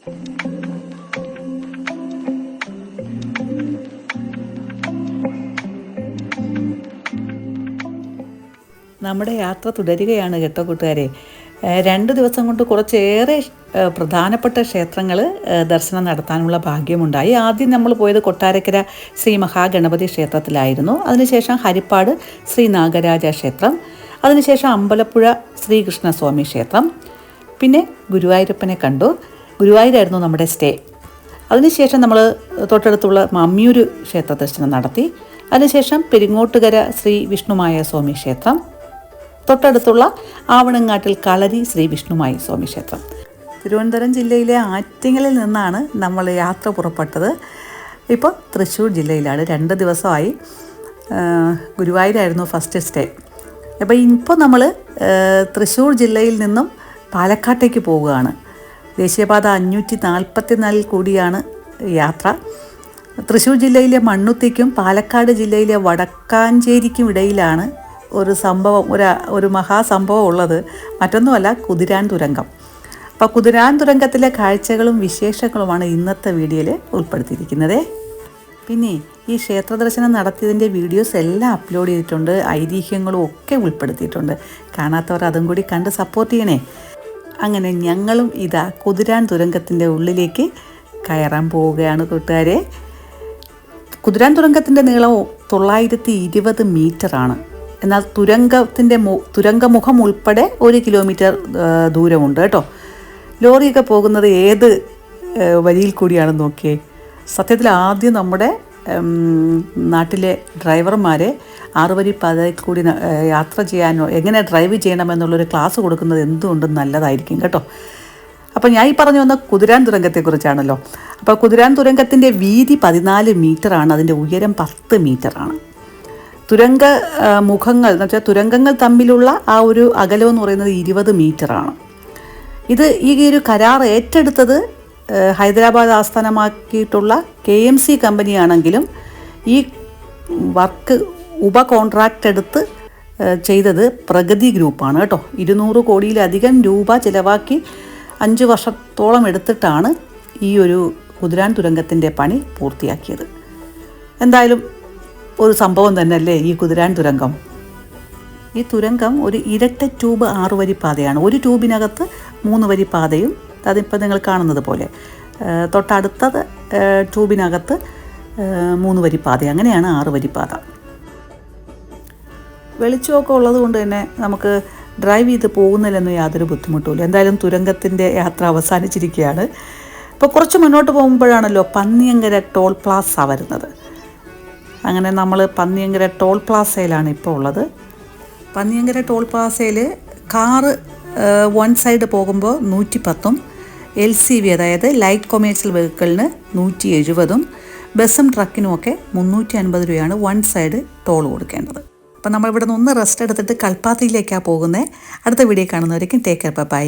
നമ്മുടെ യാത്ര തുടരുകയാണ് കേട്ടോ കൂട്ടുകാരെ. രണ്ട് ദിവസം കൊണ്ട് കുറച്ചേറെ പ്രധാനപ്പെട്ട ക്ഷേത്രങ്ങൾ ദർശനം നടത്താനുള്ള ഭാഗ്യമുണ്ടായി. ആദ്യം നമ്മൾ പോയത് കൊട്ടാരക്കര ശ്രീ മഹാഗണപതി ക്ഷേത്രത്തിലായിരുന്നു. അതിനുശേഷം ഹരിപ്പാട് ശ്രീ നാഗരാജ ക്ഷേത്രം. അതിനുശേഷം അമ്പലപ്പുഴ ശ്രീകൃഷ്ണസ്വാമി ക്ഷേത്രം. പിന്നെ ഗുരുവായൂരപ്പനെ കണ്ടു. ഗുരുവായൂരായിരുന്നു നമ്മുടെ സ്റ്റേ. അതിനുശേഷം നമ്മൾ തൊട്ടടുത്തുള്ള മമ്മിയൂർ ക്ഷേത്ര ദർശനം നടത്തി. അതിനുശേഷം പെരിങ്ങോട്ടുകര ശ്രീ വിഷ്ണുമായ സ്വാമി ക്ഷേത്രം. തൊട്ടടുത്തുള്ള ആവണങ്ങാട്ടിൽ കളരി ശ്രീ വിഷ്ണുമായി സ്വാമി ക്ഷേത്രം. തിരുവനന്തപുരം ജില്ലയിലെ ആറ്റിങ്ങലിൽ നിന്നാണ് നമ്മൾ യാത്ര പുറപ്പെട്ടത്. ഇപ്പോൾ തൃശ്ശൂർ ജില്ലയിലാണ്. രണ്ട് ദിവസമായി ഗുരുവായൂരായിരുന്നു ഫസ്റ്റ് സ്റ്റേ. അപ്പോൾ ഇപ്പോൾ നമ്മൾ തൃശ്ശൂർ ജില്ലയിൽ നിന്നും പാലക്കാട്ടേക്ക് പോവുകയാണ്. ദേശീയപാത അഞ്ഞൂറ്റി നാൽപ്പത്തിനാലിൽ കൂടിയാണ് യാത്ര. തൃശ്ശൂർ ജില്ലയിലെ മണ്ണുത്തിക്കും പാലക്കാട് ജില്ലയിലെ വടക്കാഞ്ചേരിക്കും ഇടയിലാണ് ഒരു സംഭവം ഒരു ഒരു മഹാസംഭവം ഉള്ളത്. മറ്റൊന്നുമല്ല കുതിരാൻ തുരങ്കം. അപ്പോൾ കുതിരാൻ തുരങ്കത്തിലെ കാഴ്ചകളും വിശേഷങ്ങളുമാണ് ഇന്നത്തെ വീഡിയോയിൽ ഉൾപ്പെടുത്തിയിരിക്കുന്നത്. പിന്നെ ഈ ക്ഷേത്ര ദർശനം നടത്തിയതിന്റെ വീഡിയോസ് എല്ലാം അപ്ലോഡ് ചെയ്തിട്ടുണ്ട്. ഐതിഹ്യങ്ങളും ഒക്കെ ഉൾപ്പെടുത്തിയിട്ടുണ്ട്. കാണാത്തവർ അതും കൂടി കണ്ട് സപ്പോർട്ട് ചെയ്യണേ. അങ്ങനെ ഞങ്ങളും ഇതാ കുതിരാൻ തുരങ്കത്തിന്റെ ഉള്ളിലേക്ക് കയറാൻ പോവുകയാണ് കൂട്ടുകാരെ. കുതിരാൻ തുരങ്കത്തിന്റെ നീളം തൊള്ളായിരത്തി ഇരുപത് മീറ്ററാണ് എന്നാൽ തുരങ്കത്തിന്റെ തുരങ്കമുഖം ഉൾപ്പെടെ ഒരു കിലോമീറ്റർ ദൂരമുണ്ട് കേട്ടോ. ലോറിയൊക്കെ പോകുന്നത് ഏത് വരിയിൽ കൂടിയാണെന്ന് നോക്കിയേ. സത്യത്തിൽ ആദ്യം നമ്മുടെ നാട്ടിലെ ഡ്രൈവർമാരെ ആറുവരി പാതയിൽ കൂടി യാത്ര ചെയ്യാനോ എങ്ങനെ ഡ്രൈവ് ചെയ്യണമെന്നുള്ളൊരു ക്ലാസ് കൊടുക്കുന്നത് എന്തുകൊണ്ടും നല്ലതായിരിക്കും കേട്ടോ? അപ്പോൾ ഞാൻ ഈ പറഞ്ഞു വന്ന കുതിരാൻ തുരങ്കത്തെക്കുറിച്ചാണല്ലോ. അപ്പോൾ കുതിരാൻ തുരങ്കത്തിന്റെ വീതി പതിനാല് മീറ്ററാണ് അതിന്റെ ഉയരം പത്ത് മീറ്ററാണ്. തുരങ്ക മുഖങ്ങൾ എന്ന് വെച്ചാൽ തുരങ്കങ്ങൾ തമ്മിലുള്ള ആ ഒരു അകലം എന്ന് പറയുന്നത് ഇരുപത് മീറ്ററാണ്. ഇത് ഈ ഒരു കരാർ ഏറ്റെടുത്തത് ഹൈദരാബാദ് ആസ്ഥാനമാക്കിയിട്ടുള്ള കെ എം സി കമ്പനിയാണെങ്കിലും ഈ വർക്ക് ഉപ കോൺട്രാക്റ്റ് എടുത്ത് ചെയ്തത് പ്രഗതി ഗ്രൂപ്പാണ് കേട്ടോ. ഇരുന്നൂറ് കോടിയിലധികം രൂപ ചിലവാക്കി അഞ്ച് വർഷത്തോളം എടുത്തിട്ടാണ് ഈ ഒരു കുതിരാൻ തുരങ്കത്തിന്റെ പണി പൂർത്തിയാക്കിയത്. എന്തായാലും ഒരു സംഭവം തന്നെയല്ലേ ഈ കുതിരാൻ തുരങ്കം? ഈ തുരങ്കം ഒരു ഇരട്ട ട്യൂബ് ആറുവരി പാതയാണ് ഒരു ട്യൂബിനകത്ത് മൂന്ന് വരി പാതയും അതിപ്പോൾ നിങ്ങൾ കാണുന്നത് പോലെ. തൊട്ടടുത്തത് ട്യൂബിനകത്ത് മൂന്ന് വരി പാത അങ്ങനെയാണ് ആറ് വരി പാത വെളിച്ചമൊക്കെ ഉള്ളത് കൊണ്ട് തന്നെ നമുക്ക് ഡ്രൈവ് ചെയ്ത് പോകുന്നില്ലെന്നും യാതൊരു ബുദ്ധിമുട്ടുമില്ല. എന്തായാലും തുരങ്കത്തിന്റെ യാത്ര അവസാനിച്ചിരിക്കുകയാണ്. ഇപ്പോൾ കുറച്ച് മുന്നോട്ട് പോകുമ്പോഴാണല്ലോ പന്നിയങ്കര ടോൾ പ്ലാസ വരുന്നത്. അങ്ങനെ നമ്മൾ പന്നിയങ്കര ടോൾ പ്ലാസയിലാണ് ഇപ്പോൾ ഉള്ളത്. പന്നിയങ്കര ടോൾ പ്ലാസയിൽ കാറ് വൺ സൈഡ് പോകുമ്പോൾ നൂറ്റി പത്തും എൽ സി വി അതായത് ലൈറ്റ് കൊമേഴ്സ്യൽ വെഹിക്കിളിന് നൂറ്റി എഴുപതും ബസ്സും ട്രക്കിനും ഒക്കെ മുന്നൂറ്റി അൻപത് രൂപയാണ് വൺ സൈഡ് ടോൾ കൊടുക്കേണ്ടത്. അപ്പം നമ്മൾ ഇവിടെ നിന്ന് ഒന്ന് റെസ്റ്റ് എടുത്തിട്ട് കൽപ്പാത്തിയിലേക്കാണ് പോകുന്നത് അടുത്ത വീഡിയോ കാണുന്നവരേക്കും ടേക്ക് കെയർ ബൈ